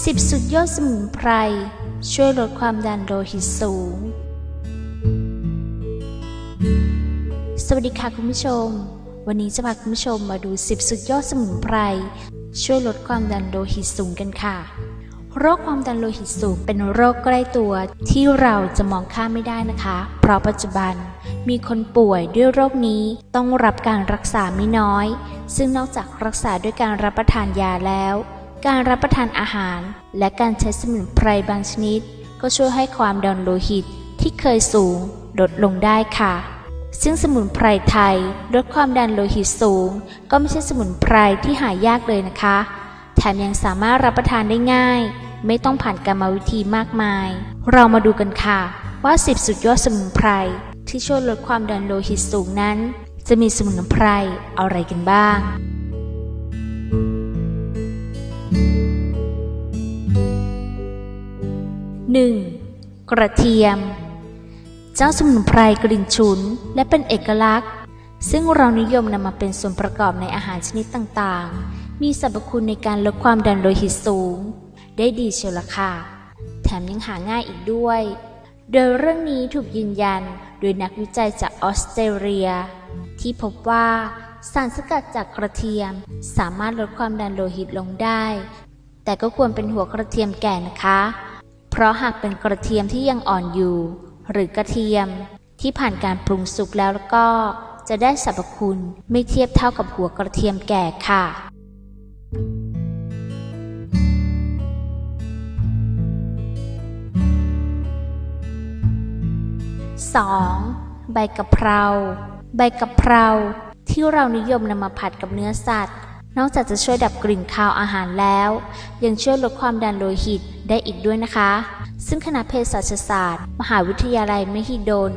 10 สุดยอดสมุนไพร ช่วยลดความดันโลหิตสูง สวัสดีค่ะคุณผู้ชม วันนี้จะพาคุณผู้ชมมาดู 10 สุดยอดสมุนไพร ช่วยลดความดันโลหิตสูงกันค่ะ โรคความดันโลหิตสูงเป็นโรคใกล้ตัวที่เราจะมองข้ามไม่ได้นะคะ เพราะปัจจุบันมีคนป่วยด้วยโรคนี้ต้องรับการรักษาไม่น้อย ซึ่งนอกจากรักษาด้วยการรับประทานยาแล้ว การรับประทานอาหาร และการใช้สมุนไพรบางชนิด ก็ช่วยให้ความดันโลหิตที่เคยสูงลดลงได้ค่ะ ซึ่งสมุนไพรไทยลดความดันโลหิตสูง ก็ไม่ใช่สมุนไพรที่หายากเลยนะคะ แถมยังสามารถรับประทานได้ง่าย ไม่ต้องผ่านกรรมวิธีมากมาย เรามาดูกันค่ะ ว่า 10 สุดยอดสมุนไพรที่ช่วยลดความดันโลหิตสูงนั้น จะมีสมุนไพรอะไรกันบ้าง 1. กระเทียม เจ้าสมุนไพรกลิ่นฉุน และเป็นเอกลักษณ์ ซึ่งเรานิยมนำมาเป็นส่วนประกอบในอาหารชนิดต่างๆ มีสรรพคุณในการลดความดันโลหิตสูง ได้ดีเชียวละค่ะ แถมยังหาง่ายอีกด้วย โดยเรื่องนี้ถูกยืนยันโดยนักวิจัยจากออสเตรเลีย ที่พบว่าสารสกัดจากกระเทียมสามารถลดความดันโลหิตลงได้ แต่ก็ควรเป็นหัวกระเทียมแก่นะคะ เพราะหากเป็นกระเทียมที่ยังอ่อนอยู่ หรือกระเทียมที่ผ่านการปรุงสุกแล้วแล้วก็จะได้สรรพคุณไม่เทียบเท่ากับหัวกระเทียมแก่ค่ะ 2. ใบกะเพรา ใบกะเพราที่เรานิยมนำมาผัดกับเนื้อสัตว์ นอกจากจะช่วยดับกลิ่นคาวอาหารแล้ว ยังช่วยลดความดันโลหิต ได้อีกด้วยนะคะ ซึ่งคณะเภสัชศาสตร์ มหาวิทยาลัยมหิดล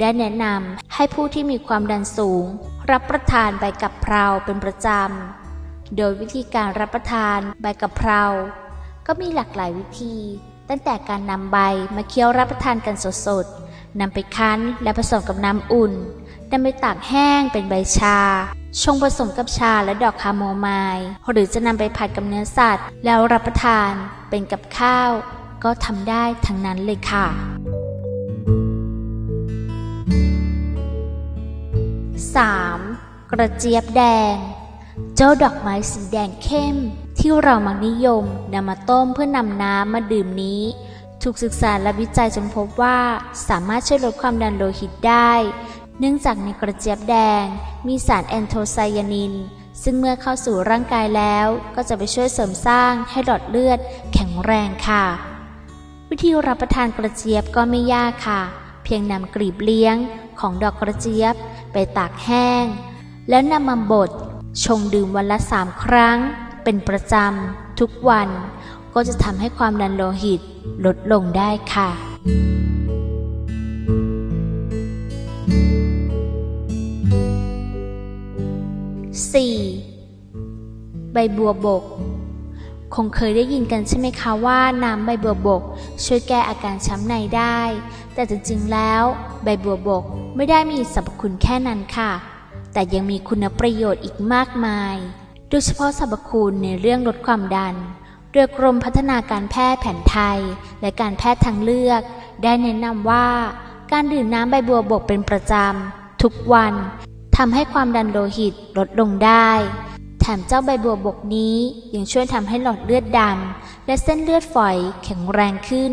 ได้แนะนำให้ผู้ที่มีความดันสูง รับประทานใบกะเพราเป็นประจำ โดยวิธีการรับประทานใบกะเพราก็มีหลากหลายวิธี ตั้งแต่การนำใบมาเคี้ยวรับประทานกันสดๆนำไปคั้นและผสมกับน้ำอุ่นนำไปตากแห้งเป็นใบชา ชงผสมกับชาและดอกคาโมไมล์หรือจะนำไปผัดกับเนื้อสัตว์ แล้วรับประทานเป็นกับข้าว ก็ทำได้ทั้งนั้นเลยค่ะ 3. กระเจี๊ยบแดง เจ้าดอกไม้สีแดงเข้ม ที่เรามักนิยมนำมาต้มเพื่อนำน้ำมาดื่มนี้ ถูกศึกษาและวิจัยจนพบว่าสามารถช่วยลดความดันโลหิตได้ เนื่องจากในกระเจี๊ยบแดง มีสารแอนโทไซยานิน ซึ่งเมื่อเข้าสู่ร่างกายแล้ว ก็จะไปช่วยเสริมสร้างให้หลอดเลือดแข็งแรงค่ะ วิธีรับประทานกระเจี๊ยบก็ไม่ยากค่ะ เพียงนำกลีบเลี้ยงของดอกกระเจี๊ยบไปตากแห้ง แล้วนำมาบดชงดื่มวันละสามครั้ง เป็นประจำทุกวัน ก็จะทำให้ความดันโลหิตลดลงได้ค่ะ 4. ใบบัวบก คงเคยได้ยินกันใช่ไหมคะว่าน้ำใบบัวบก ช่วยแก้อาการช้ำในได้ แต่จริงๆแล้ว ใบบัวบกไม่ได้มีสรรพคุณแค่นั้นค่ะ แต่ยังมีคุณประโยชน์อีกมากมาย โดยเฉพาะสรรพคุณในเรื่องลดความดันโดยกรมพัฒนาการแพทย์แผนไทย และการแพทย์ทางเลือก ได้แนะนำว่า การดื่มน้ำใบบัวบกเป็นประจำ ทุกวัน ทำให้ความดันโลหิตลดลงได้ แถมเจ้าใบบัวบกนี้ยังช่วยทำให้หลอดเลือดดำและเส้นเลือดฝอยแข็งแรงขึ้น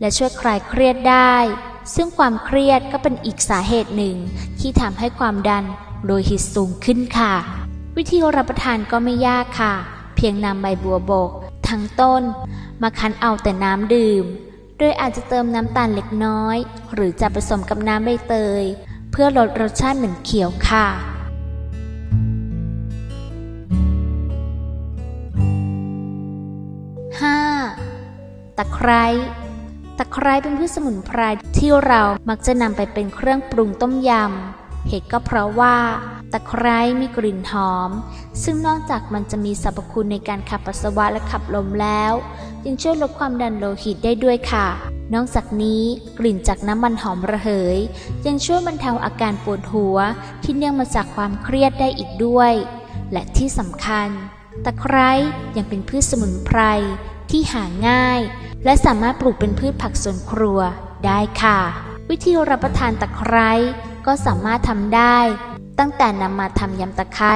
และช่วยคลายเครียดได้ ซึ่งความเครียดก็เป็นอีกสาเหตุหนึ่ง ที่ทำให้ความดันโลหิตสูงขึ้นค่ะ วิธีรับประทานก็ไม่ยากค่ะ เพียงนำใบบัวบก ทั้งต้น มาคั้นเอาแต่น้ำดื่ม โดยอาจจะเติมน้ำตาลเล็กน้อย หรือจะผสมกับน้ำใบเตย พื่อลดรสชาติเหม็นเขียวค่ะ 5. ตะไคร้ตะไคร้เป็นพืชสมุนไพรที่เรามักจะนำไปเป็นเครื่องปรุงต้มยำ เหตุก็เพราะว่า ตะไคร้มีกลิ่นหอม ซึ่งนอกจากมันจะมีสรรพคุณในการขับปัสสาวะและขับลมแล้ว ยังช่วยลดความดันโลหิตได้ด้วยค่ะ นอกจากนี้กลิ่นจากน้ำมันหอมระเหย ยังช่วยบรรเทาอาการปวดหัวที่เนื่องมาจากความเครียดได้อีกด้วย และที่สำคัญ ตะไคร้ยังเป็นพืชสมุนไพรที่หาง่าย และสามารถปลูกเป็นพืชผักสวนครัวได้ค่ะ วิธีรับประทานตะไคร้ก็สามารถทำได้ ตั้งแต่นำมาทำยำตะไคร้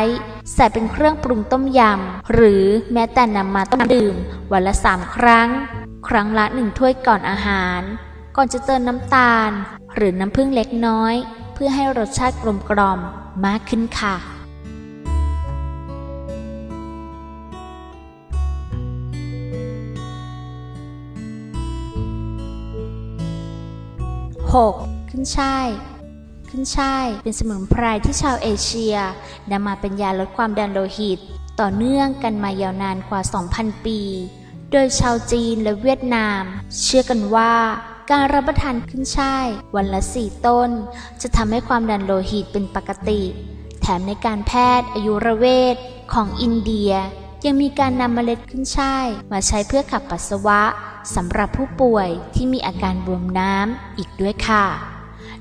ใส่เป็นเครื่องปรุงต้มยำ หรือแม้แต่นำมาต้มดื่ม วันละสามครั้ง ครั้งละหนึ่งถ้วยก่อนอาหาร ก่อนจะเติมน้ำตาล หรือน้ำผึ้งเล็กน้อย เพื่อให้รสชาติกลมกล่อมมากขึ้นค่ะ 6. ขึ้นช่าย ขึ้นช่ายเป็นสมุนไพรที่ชาวเอเชียนำมาเป็นยาลดความดันโลหิต ต่อเนื่องกันมายาวนานกว่า 2,000 ปี โดยชาวจีนและเวียดนาม เชื่อกันว่า การรับประทานขึ้นช่ายวันละสี่ต้น จะทำให้ความดันโลหิตเป็นปกติ แถมในการแพทย์อายุรเวทของอินเดีย ยังมีการนำเมล็ดขึ้นช่ายมาใช้เพื่อขับปัสสาวะสำหรับผู้ป่วยที่มีอาการบวมน้ำอีกด้วยค่ะ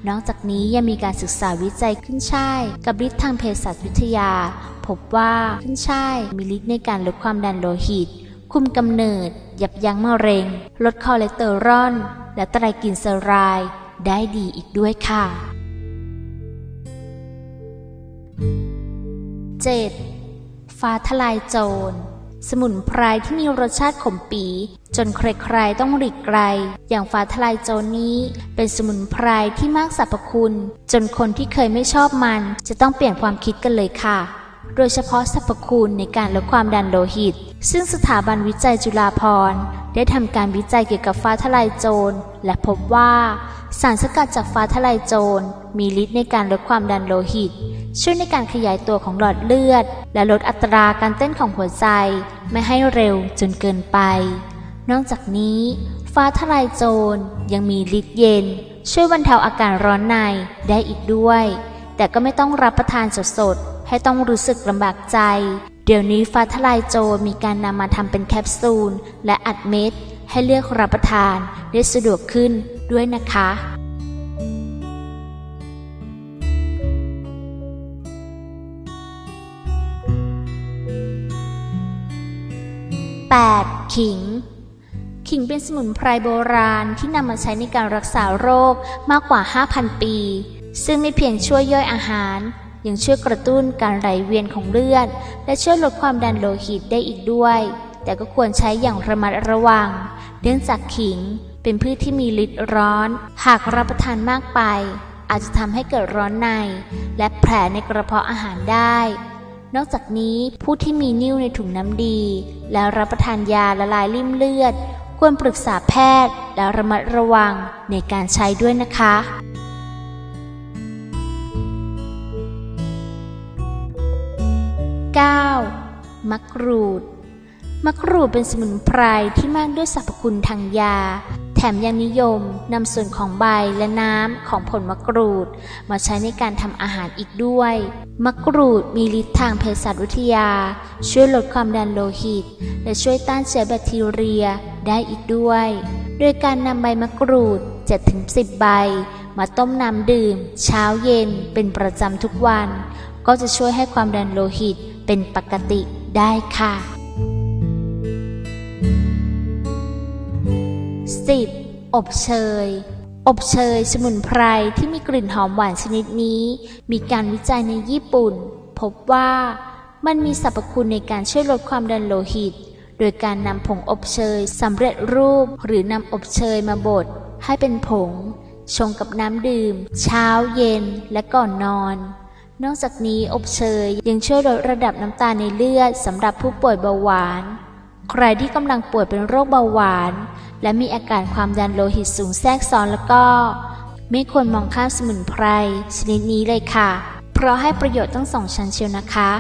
นอกจากนี้ยังมีการศึกษาวิจัยขึ้นช่ายกับฤทธิ์ทางเภสัชวิทยา พบว่าขึ้นช่ายมีฤทธิ์ในการลดความดันโลหิต คุมกำเนิด ยับยั้งมะเร็ง ลดคอเลสเตอรอลและไตรกลีเซอไรด์ได้ดีอีกด้วยค่ะ 7. ฟ้าทลายโจร สมุนไพรที่มีรสชาติขมปี จนใครๆต้องหลีกไกล อย่างฟ้าทลายโจรนี้ เป็นสมุนไพรที่มากสรรพคุณ จนคนที่เคยไม่ชอบมัน จะต้องเปลี่ยนความคิดกันเลยค่ะ โดยเฉพาะสรรพคุณในการลดความดันโลหิต ซึ่งสถาบันวิจัยจุฬาภรณ์ได้ทำการวิจัยเกี่ยวกับฟ้าทลายโจร และพบว่า สารสกัดจากฟ้าทลายโจร มีฤทธิ์ในการลดความดันโลหิต ช่วยในการขยายตัวของหลอดเลือด และลดอัตราการเต้นของหัวใจ ไม่ให้เร็วจนเกินไป นอกจากนี้ ฟ้าทลายโจรยังมีฤทธิ์เย็น ช่วยบรรเทาอาการร้อนในได้อีกด้วย แต่ก็ไม่ต้องรับประทานสดๆให้ต้องรู้สึกลำบากใจ เดี๋ยวนี้ฟ้าทลายโจรมีการนำมาทำเป็นแคปซูล และอัดเม็ด ให้เลือกรับประทานได้สะดวกขึ้นด้วยนะคะ 8. ขิง ขิงเป็นสมุนไพรโบราณที่นำมาใช้ในการรักษาโรคมากกว่า 5,000 ปี ซึ่งไม่เพียงช่วยย่อยอาหาร ยังช่วยกระตุ้นการไหลเวียนของเลือด และช่วยลดความดันโลหิตได้อีกด้วย แต่ก็ควรใช้อย่างระมัดระวัง เนื่องจากขิงเป็นพืชที่มีฤทธิ์ร้อน หากรับประทานมากไป อาจจะทำให้เกิดร้อนใน และแผลในกระเพาะอาหารได้ นอกจากนี้ผู้ที่มีนิ่วในถุงน้ำดี และรับประทานยาละลายริ่มเลือด ควรปรึกษาแพทย์และระมัดระวังในการใช้ด้วยนะคะ 9. มะกรูด มะกรูดเป็นสมุนไพรที่มากด้วยสรรพคุณทางยา แถมยังนิยมนำส่วนของใบและน้ำของผลมะกรูด มาใช้ในการทำอาหารอีกด้วย มะกรูดมีฤทธิ์ทางเภสัชวิทยา ช่วยลดความดันโลหิต และช่วยต้านเชื้อแบคทีเรียได้อีกด้วย โดยการนำใบมะกรูด 7-10 ใบ มาต้มน้ำดื่ม เช้าเย็นเป็นประจำทุกวัน ก็จะช่วยให้ความดันโลหิต เป็นปกติได้ค่ะ 10. อบเชย อบเชยสมุนไพรที่มีกลิ่นหอมหวานชนิดนี้ มีการวิจัยในญี่ปุ่น พบว่ามันมีสรรพคุณในการช่วยลดความดันโลหิต โดยการนำผงอบเชยสำเร็จรูปหรือนำอบเชยมาบดให้เป็นผง ชงกับน้ำดื่ม เช้าเย็นและก่อนนอน นอกจากนี้อบเชยยังช่วยลดระดับน้ำตาลในเลือดสำหรับผู้ป่วยเบาหวาน ใครที่กำลังป่วยเป็นโรคเบาหวาน และมีอาการความดันโลหิตสูงแทรกซ้อนแล้วก็ ไม่ควรมองข้ามสมุนไพรชนิดนี้เลยค่ะ เพราะให้ประโยชน์ทั้งสองชั้นเชียวนะคะ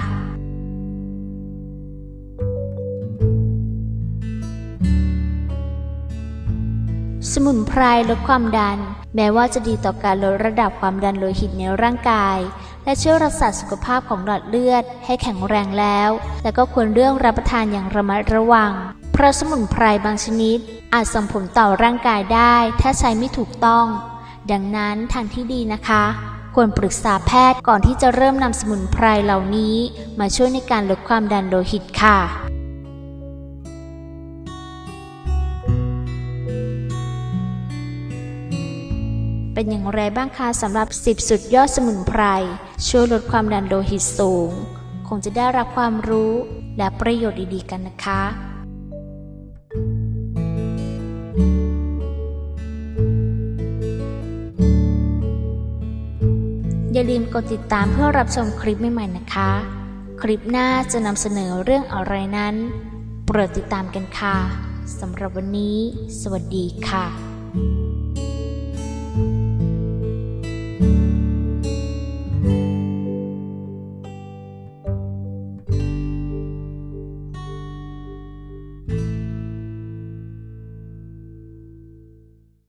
สมุนไพรลดความดัน แม้ว่าจะดีต่อการลดระดับความดันโลหิตในร่างกาย และช่วยรักษาสุขภาพของหลอดเลือดให้แข็งแรงแล้วแต่ก็ควรเลือกรับประทานอย่างระมัดระวัง เพราะสมุนไพรบางชนิด อาจส่งผลต่อร่างกายได้ ถ้าใช้ไม่ถูกต้อง ดังนั้นทางที่ดีนะคะ ควรปรึกษาแพทย์ก่อนที่จะเริ่มนำสมุนไพรเหล่านี้ มาช่วยในการลดความดันโลหิตค่ะ เป็นอย่างไรบ้างคะสำหรับ 10 สุดยอดสมุนไพร ช่วยลดความดันโลหิตสูง คงจะได้รับความรู้และประโยชน์ดีๆกันนะคะอย่าลืมกดติดตามเพื่อรับชมคลิปใหม่ๆนะคะ คลิปหน้าจะนำเสนอเรื่องอะไรนั้นโปรดติดตามกันค่ะ สำหรับวันนี้ สวัสดีค่ะ